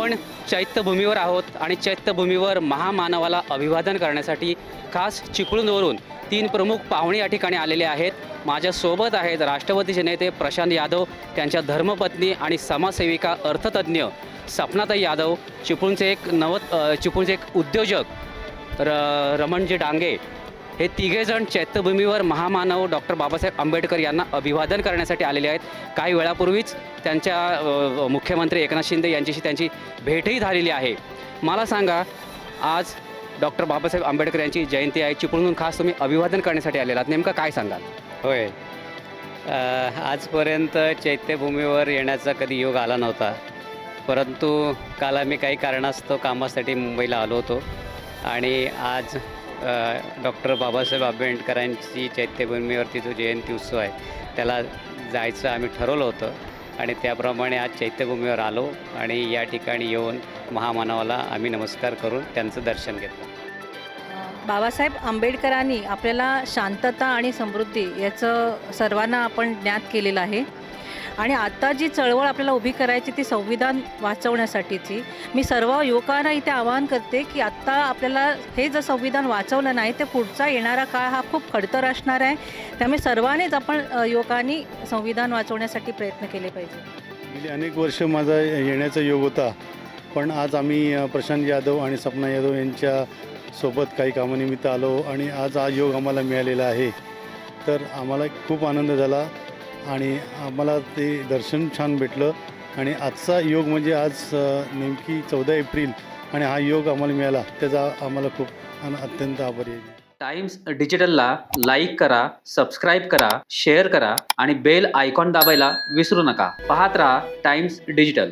आपण चैत्यभूमीवर आहोत आणि चैत्यभूमीवर महामानवाला अभिवादन करण्यासाठी खास चिपळूणवरून तीन प्रमुख पाहुणे या ठिकाणी आलेले आहेत. माझ्यासोबत आहेत राष्ट्रवादीचे नेते प्रशांत यादव त्यांच्या धर्मपत्नी आणि समाजसेविका अर्थतज्ज्ञ सपनाताई यादव चिपळूणचे एक नव चिपळूणचे एक उद्योजक र रमणजी डांगे हे तिघेजण चैत्यभूमीवर महामानव डॉक्टर बाबासाहेब आंबेडकर यांना अभिवादन करण्यासाठी आलेले आहेत. काही वेळापूर्वीच त्यांच्या मुख्यमंत्री एकनाथ शिंदे यांच्याशी त्यांची भेटही झालेली आहे. मला सांगा आज डॉक्टर बाबासाहेब आंबेडकर यांची जयंती आहे. चिपळूणहून खास तुम्ही अभिवादन करण्यासाठी आलेला आहात नेमकं काय सांगाल? होय. आजपर्यंत चैत्यभूमीवर येण्याचा कधी योग आला नव्हता. परंतु काल आम्ही काही कारणास्तव कामासाठी मुंबईला आलो होतो. आणि आज डॉक्टर बाबासाहेब आंबेडकरांची चैत्यभूमीवरती जो जयंती उत्सव आहे त्याला जायचं आम्ही ठरवलं होतं आणि त्याप्रमाणे आज चैत्यभूमीवर आलो आणि या ठिकाणी येऊन महामानवाला आम्ही नमस्कार करून त्यांचं दर्शन घेतलं. बाबासाहेब आंबेडकरांनी आपल्याला शांतता आणि समृद्धी याचं सर्वांना आपण ज्ञात केलेलं आहे. आणि आता जी चळवळ आपल्याला उभी करायची ती संविधान वाचवण्यासाठीची मी सर्व युवकांना इथे आवाहन करते की आत्ता आपल्याला हे जर संविधान वाचवलं नाही तर पुढचा येणारा काळ हा खूप खडतर असणार आहे. त्यामुळे सर्वांनीच आपण युवकांनी संविधान वाचवण्यासाठी प्रयत्न केले पाहिजे. गेली अनेक वर्ष माझा येण्याचा योग होता पण आज आम्ही प्रशांत यादव आणि सपना यादव यांच्या सोबत काही कामानिमित्त आलो आणि आज हा योग आम्हाला मिळालेला आहे. तर आम्हाला खूप आनंद झाला. आणि आम्हाला ते दर्शन छान भेटलं. आणि आजचा योग म्हणजे आज नेमकी चौदा एप्रिल आणि हा योग आम्हाला मिळाला. त्याचा आम्हाला खूप अत्यंत आभारी आहे. टाइम्स डिजिटलला लाईक करा सबस्क्राईब करा शेअर करा आणि बेल आयकॉन दाबायला विसरू नका. पाहत राहा टाइम्स डिजिटल.